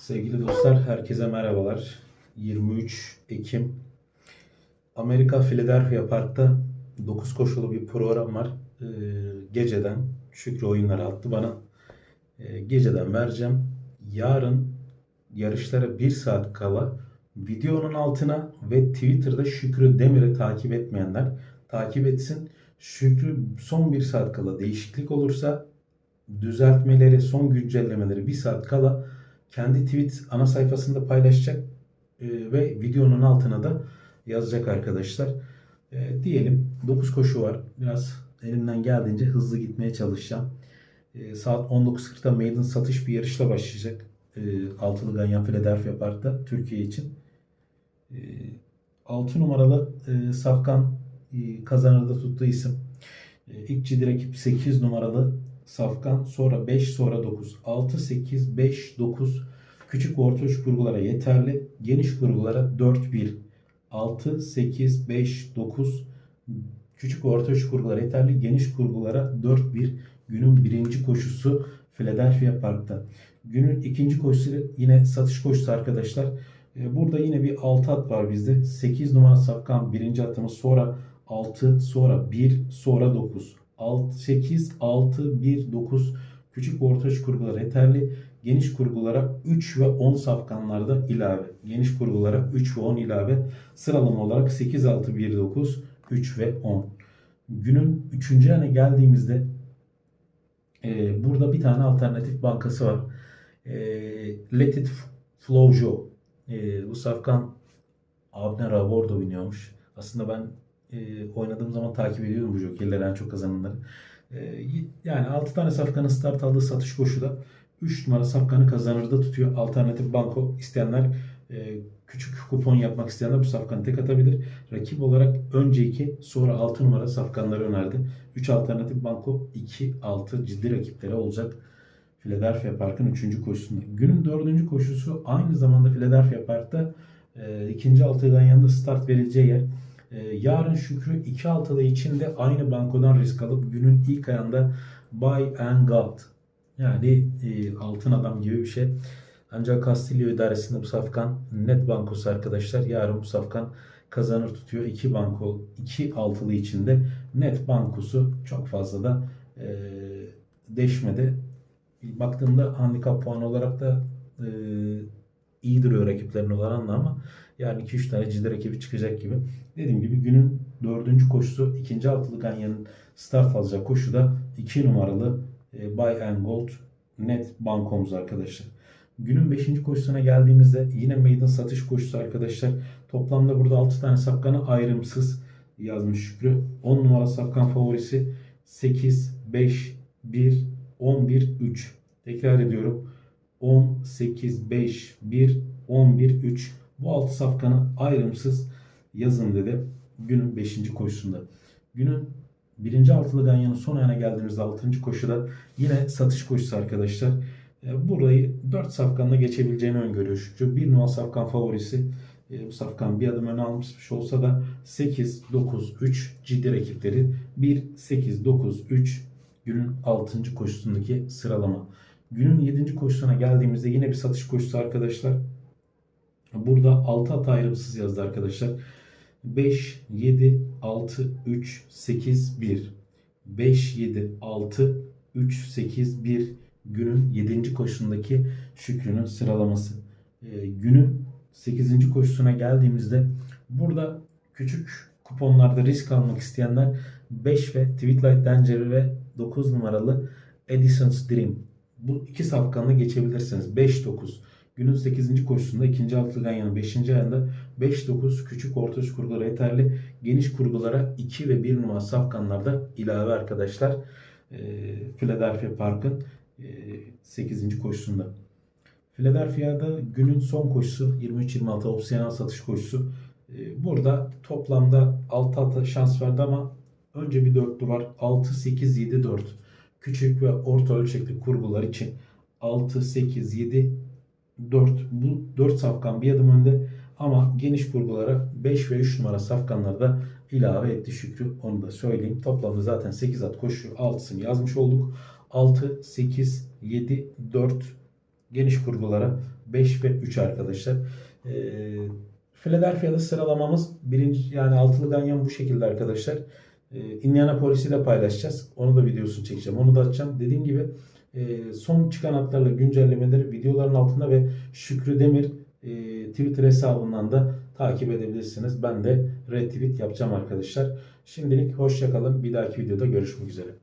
Sevgili dostlar, herkese merhabalar. 23 Ekim Amerika Philadelphia Park'ta 9 koşulu bir program var. Ee, geceden Şükrü oyunları attı bana. Ee, geceden vereceğim. Yarın yarışlara 1 saat kala videonun altına ve Twitter'da Şükrü Demir'i takip etmeyenler takip etsin. Şükrü son 1 saat kala değişiklik olursa düzeltmeleri, son güncellemeleri 1 saat kala kendi tweet ana sayfasında paylaşacak e, ve videonun altına da yazacak arkadaşlar. E, diyelim 9 koşu var. Biraz elimden geldiğince hızlı gitmeye çalışacağım. E, saat 19.40'da maiden satış bir yarışla başlayacak. E, Altılı Ganyan Philadelphia Park'ta Türkiye için. E, 6 numaralı e, Safkan e, kazanırda tuttuğu isim. E, ilk rakip 8 numaralı Safkan sonra 5 sonra 9 6 8 5 9 küçük orta uç kurgulara yeterli. Geniş kurgulara 4 1 6 8 5 9 küçük orta uç kurgulara yeterli. Geniş kurgulara 4 1 günün birinci koşusu Philadelphia Park'ta. Günün ikinci koşusu yine satış koşusu arkadaşlar. Ee, Burada yine bir 6 at var bizde. 8 numara Safkan birinci atımız sonra 6 sonra 1 sonra 9 6, 8, 6, 1, 9 küçük ve kurgulara yeterli. Geniş kurgulara 3 ve 10 safkanlarda ilave. Geniş kurgulara 3 ve 10 ilave. Sıralama olarak 8, 6, 1, 9, 3 ve 10. Günün 3. ana geldiğimizde e, burada bir tane alternatif bankası var. E, Let It Flow Joe. E, bu safkan Abner Abordo biniyormuş. Aslında ben e, oynadığım zaman takip ediyordum bu jokerleri en çok kazananları. E, yani 6 tane safkanın start aldığı satış koşuda 3 numara safkanı kazanırda tutuyor. Alternatif banko isteyenler e, küçük kupon yapmak isteyenler bu safkanı tek atabilir. Rakip olarak önce 2 sonra 6 numara safkanları önerdi. 3 alternatif banko 2-6 ciddi rakipleri olacak. Philadelphia Park'ın 3. koşusunda. Günün 4. koşusu aynı zamanda Philadelphia Park'ta e, ikinci altıdan yanında start verileceği yer. Ee, yarın Şükrü 2 altılı için de aynı bankodan risk alıp günün ilk ayında buy and gold yani e, altın adam gibi bir şey. Ancak Castillo idaresinde bu safkan net bankosu arkadaşlar. Yarın bu safkan kazanır tutuyor. 2 banko 2 altılı içinde net bankosu çok fazla da e, deşmedi. Baktığımda handikap puanı olarak da e, iyi duruyor rakiplerine oranla ama yani 2-3 tane ciddi rakibi çıkacak gibi. Dediğim gibi günün dördüncü koşusu ikinci altılı Ganyan'ın start alacak koşuda 2 numaralı e, Buy and Gold net bankomuz arkadaşlar. Günün 5. koşusuna geldiğimizde yine maiden satış koşusu arkadaşlar. Toplamda burada 6 tane safkanı ayrımsız yazmış Şükrü. 10 numara safkan favorisi 8, 5, 1, 11, 3. Tekrar ediyorum. 10, 8, 5, 1, 11, 3. Bu 6 safkanı ayrımsız yazın dedi günün 5. koşusunda. Günün birinci altılı ganyanın son ayağına geldiğimizde 6. koşuda yine satış koşusu arkadaşlar. E, Burayı 4 safkanla geçebileceğini öngörüyor Şükrü. Bir numara safkan favorisi. E, Bu safkan bir adım öne almış olsa da 8, 9, 3 ciddi rakipleri. 1, 8, 9, 3 günün 6. koşusundaki sıralama. Günün 7. koşusuna geldiğimizde yine bir satış koşusu arkadaşlar. Burada 6 at ayrımsız yazdı arkadaşlar. 5, 7, 6, 3, 8, 1. 5, 7, 6, 3, 8, 1 günün 7. koşusundaki Şükrü'nün sıralaması. Ee, günün 8. koşusuna geldiğimizde burada küçük kuponlarda risk almak isteyenler 5 ve Tweetlight Danger ve 9 numaralı Edison's Dream. Bu iki safkanla geçebilirsiniz. 5-9. Günün 8. koşusunda ikinci altılı ganyanın 5. ayında 5-9 küçük orta uç kurgulara yeterli. Geniş kurgulara 2 ve 1 numara safkanlarda ilave arkadaşlar. Ee, Philadelphia Park'ın e, 8. koşusunda. Philadelphia'da günün son koşusu 23-26 opsiyonel satış koşusu. Ee, burada toplamda 6 ata şans verdi ama önce bir dörtlü var. 6, 8, 7, 4. Küçük ve orta ölçekli kurgular için 6, 8, 7, 4. Bu 4 safkan bir adım önde ama geniş kurgulara 5 ve 3 numara safkanlarda ilave etti Şükrü. Onu da söyleyeyim. Toplamda zaten 8 at koşuyor. 6'sını yazmış olduk. 6, 8, 7, 4, geniş kurgulara 5 ve 3 arkadaşlar. Ee, Philadelphia'da sıralamamız birinci yani altılı ganyan bu şekilde arkadaşlar. Ee, Indianapolis'i de paylaşacağız. Onu da videosunu çekeceğim. Onu da atacağım. Dediğim gibi e, son çıkan atlarla güncellemeleri videoların altında ve Şükrü Demir e, Twitter hesabından da takip edebilirsiniz. Ben de retweet yapacağım arkadaşlar. Şimdilik hoşçakalın. Bir dahaki videoda görüşmek üzere.